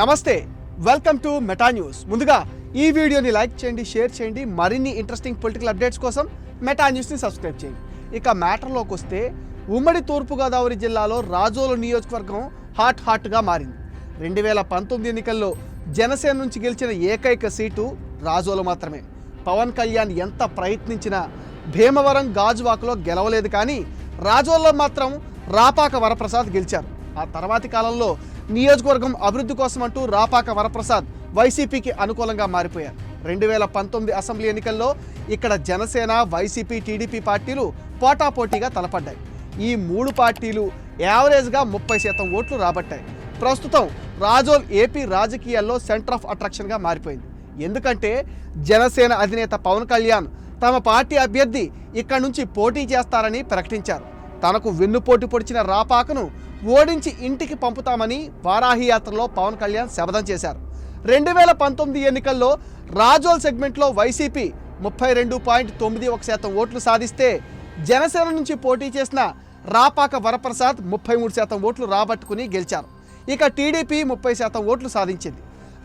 నమస్తే welcome to meta news ముందుగా ఈ వీడియోని లైక్ చేయండి షేర్ చేయండి. మరిన్ని ఇంట్రెస్టింగ్ పొలిటికల్ అప్డేట్స్ కోసం మెటా న్యూస్ని సబ్స్క్రైబ్ చేయండి. ఇక మ్యాటర్లోకి వస్తే ఉమ్మడి తూర్పుగోదావరి జిల్లాలో రాజోలు నియోజకవర్గం హాట్ హాట్గా మారింది. రెండు వేల పంతొమ్మిది ఎన్నికల్లో జనసేన నుంచి గెలిచిన ఏకైక సీటు రాజోలు మాత్రమే. పవన్ కళ్యాణ్ ఎంత ప్రయత్నించినా భీమవరం గాజువాకలో గెలవలేదు కానీ రాజోల్లో మాత్రం రాపాక వరప్రసాద్ గెలిచారు. ఆ తర్వాతి కాలంలో నియోజకవర్గం అభివృద్ధి కోసం అంటూ రాపాక వరప్రసాద్ వైసీపీకి అనుకూలంగా మారిపోయారు. రెండు వేల పంతొమ్మిది అసెంబ్లీ ఎన్నికల్లో ఇక్కడ జనసేన వైసీపీ టీడీపీ పార్టీలు పోటాపోటీగా తలపడ్డాయి. ఈ మూడు పార్టీలు యావరేజ్గా ముప్పై శాతం ఓట్లు రాబట్టాయి. ప్రస్తుతం రాజోల్ ఏపీ రాజకీయాల్లో సెంటర్ ఆఫ్ అట్రాక్షన్గా మారిపోయింది. ఎందుకంటే జనసేన అధినేత పవన్ కళ్యాణ్ తమ పార్టీ అభ్యర్థి ఇక్కడి నుంచి పోటీ చేస్తారని ప్రకటించారు. తనకు వెన్నుపోటు పొడిచిన రాపాకను ఓడించి ఇంటికి పంపుతామని వారాహి యాత్రలో పవన్ కళ్యాణ్ శపథం చేశారు. రెండు వేల పంతొమ్మిది ఎన్నికల్లో రాజోల్ సెగ్మెంట్లో వైసీపీ ముప్పై రెండు పాయింట్ తొమ్మిది ఒక శాతం ఓట్లు సాధిస్తే జనసేన నుంచి పోటీ చేసిన రాపాక వరప్రసాద్ ముప్పై మూడు శాతం ఓట్లు రాబట్టుకుని గెలిచారు. ఇక టీడీపీ ముప్పై శాతం ఓట్లు సాధించింది.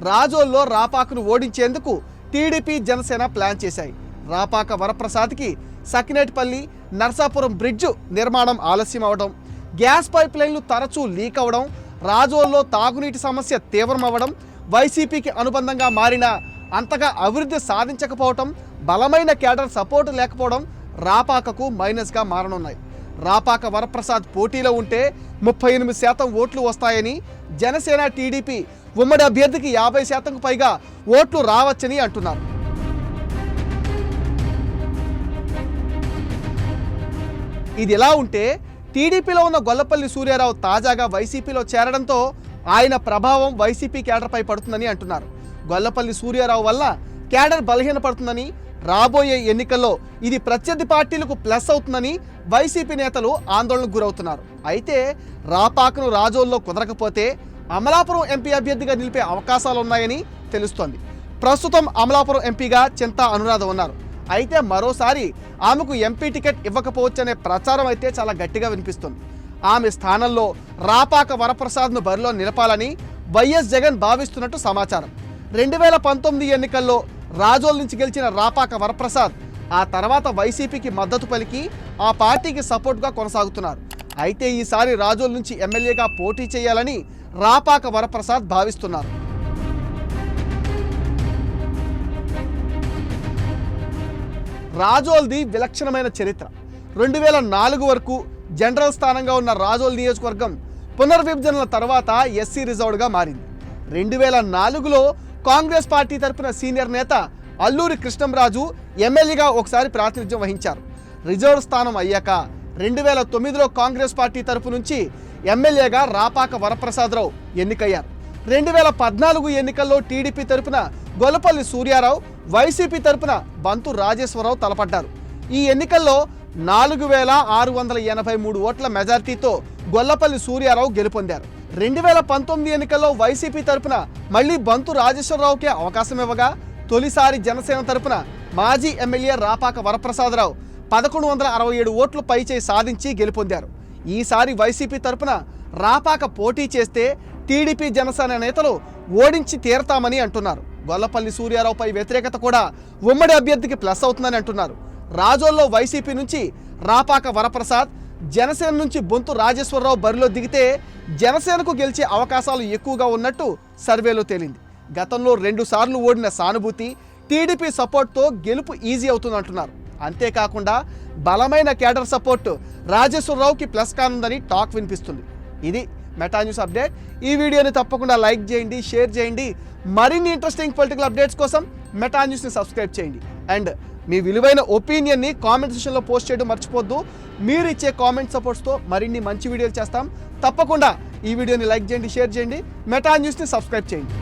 రాజోల్లో రాపాకను ఓడించేందుకు టీడీపీ జనసేన ప్లాన్ చేశాయి. రాపాక వరప్రసాద్కి సకినేటిపల్లి నర్సాపురం బ్రిడ్జ్ నిర్మాణం ఆలస్యం అవడం గ్యాస్ పైప్ లైన్లు తరచూ లీక్ అవడం రాజోల్లో తాగునీటి సమస్య తీవ్రమవ్వడం వైసీపీకి అనుబంధంగా మారిన అంతగా అభివృద్ధి సాధించకపోవడం బలమైన కేడర్ సపోర్టు లేకపోవడం రాపాకకు మైనస్గా మారనున్నాయి. రాపాక వరప్రసాద్ పోటీలో ఉంటే ముప్పై ఎనిమిది శాతం ఓట్లు వస్తాయని జనసేన టీడీపీ ఉమ్మడి అభ్యర్థికి యాభై శాతంకు పైగా ఓట్లు రావచ్చని అంటున్నారు. ఇది ఎలా ఉంటే టీడీపీలో ఉన్న గొల్లపల్లి సూర్యారావు తాజాగా వైసీపీలో చేరడంతో ఆయన ప్రభావం వైసీపీ కేడర్పై పడుతుందని అంటున్నారు. గొల్లపల్లి సూర్యారావు వల్ల కేడర్ బలహీనపడుతుందని రాబోయే ఎన్నికల్లో ఇది ప్రత్యర్థి పార్టీలకు ప్లస్ అవుతుందని వైసీపీ నేతలు ఆందోళనకు గురవుతున్నారు. అయితే రాపాకను రాజోల్లో కుదరకపోతే అమలాపురం ఎంపీ అభ్యర్థిగా నిలిపే అవకాశాలు ఉన్నాయని తెలుస్తోంది. ప్రస్తుతం అమలాపురం ఎంపీగా చింతా అనురాధ ఉన్నారు. అయితే మరోసారి ఆమెకు ఎంపీ టికెట్ ఇవ్వకపోవచ్చనే ప్రచారం అయితే చాలా గట్టిగా వినిపిస్తుంది. ఆమె స్థానంలో రాపాక వరప్రసాద్ను బరిలో నిలపాలని వైఎస్ జగన్ భావిస్తున్నట్టు సమాచారం. రెండు వేల పంతొమ్మిది ఎన్నికల్లో రాజోల్ నుంచి గెలిచిన రాపాక వరప్రసాద్ ఆ తర్వాత వైసీపీకి మద్దతు పలికి ఆ పార్టీకి సపోర్ట్గా కొనసాగుతున్నారు. అయితే ఈసారి రాజోల్ నుంచి ఎమ్మెల్యేగా పోటీ చేయాలని రాపాక వరప్రసాద్ భావిస్తున్నారు. రాజోల్ది విలక్షణమైన చరిత్ర. రెండు వేల నాలుగు వరకు జనరల్ స్థానంగా ఉన్న రాజోల్ నియోజకవర్గం పునర్విభజనల తర్వాత ఎస్సీ రిజర్వ్డ్గా మారింది. రెండు వేల నాలుగులో కాంగ్రెస్ పార్టీ తరపున సీనియర్ నేత అల్లూరి కృష్ణంరాజు ఎమ్మెల్యేగా ఒకసారి ప్రాతినిధ్యం వహించారు. రిజర్వ్ స్థానం అయ్యాక రెండు వేల తొమ్మిదిలో కాంగ్రెస్ పార్టీ తరపు నుంచి ఎమ్మెల్యేగా రాపాక వరప్రసాదరావు ఎన్నికయ్యారు. రెండు వేల పద్నాలుగు ఎన్నికల్లో టీడీపీ తరపున గొల్లపల్లి సూర్యారావు వైసీపీ తరపున బంతు రాజేశ్వరరావు తలపడ్డారు. ఈ ఎన్నికల్లో నాలుగు వేల ఆరు వందల ఎనభై మూడు ఓట్ల మెజార్టీతో గొల్లపల్లి సూర్యారావు గెలుపొందారు. రెండు వేల పంతొమ్మిది ఎన్నికల్లో వైసీపీ తరపున మళ్ళీ బంతు రాజేశ్వరరావుకే అవకాశం ఇవ్వగా తొలిసారి జనసేన తరపున మాజీ ఎమ్మెల్యే రాపాక వరప్రసాదరావు పదకొండు వందల అరవై ఏడు ఓట్లు పైచేయి సాధించి గెలుపొందారు. ఈసారి వైసీపీ తరపున రాపాక పోటీ చేస్తే టీడీపీ జనసేన నేతలు ఓడించి తీరతామని అంటున్నారు. గొల్లపల్లి సూర్యారావుపై వ్యతిరేకత కూడా ఉమ్మడి అభ్యర్థికి ప్లస్ అవుతుందని అంటున్నారు. రాజోల్లో వైసీపీ నుంచి రాపాక వరప్రసాద్ జనసేన నుంచి బొంతు రాజేశ్వరరావు బరిలో దిగితే జనసేనకు గెలిచే అవకాశాలు ఎక్కువగా ఉన్నట్టు సర్వేలో తేలింది. గతంలో రెండుసార్లు ఓడిన సానుభూతి టీడీపీ సపోర్ట్తో గెలుపు ఈజీ అవుతుందంటున్నారు అంతేకాకుండా బలమైన కేడర్ సపోర్ట్ రాజేశ్వరరావుకి ప్లస్ కానుందని టాక్ వినిపిస్తుంది. ఇది మెటా న్యూస్ అప్డేట్. ఈ వీడియోని తప్పకుండా లైక్ చేయండి షేర్ చేయండి. మరిన్ని ఇంట్రెస్టింగ్ పొలిటికల్ అప్డేట్స్ కోసం మెటా న్యూస్ని సబ్స్క్రైబ్ చేయండి. అండ్ మీ విలువైన ఒపీనియన్ని కామెంట్ సెషన్లో పోస్ట్ చేయడం మర్చిపోద్దు. మీరు ఇచ్చే కామెంట్ సపోర్ట్స్తో మరిన్ని మంచి వీడియోలు చేస్తాం. తప్పకుండా ఈ వీడియోని లైక్ చేయండి షేర్ చేయండి. మెటా న్యూస్ని సబ్స్క్రైబ్ చేయండి.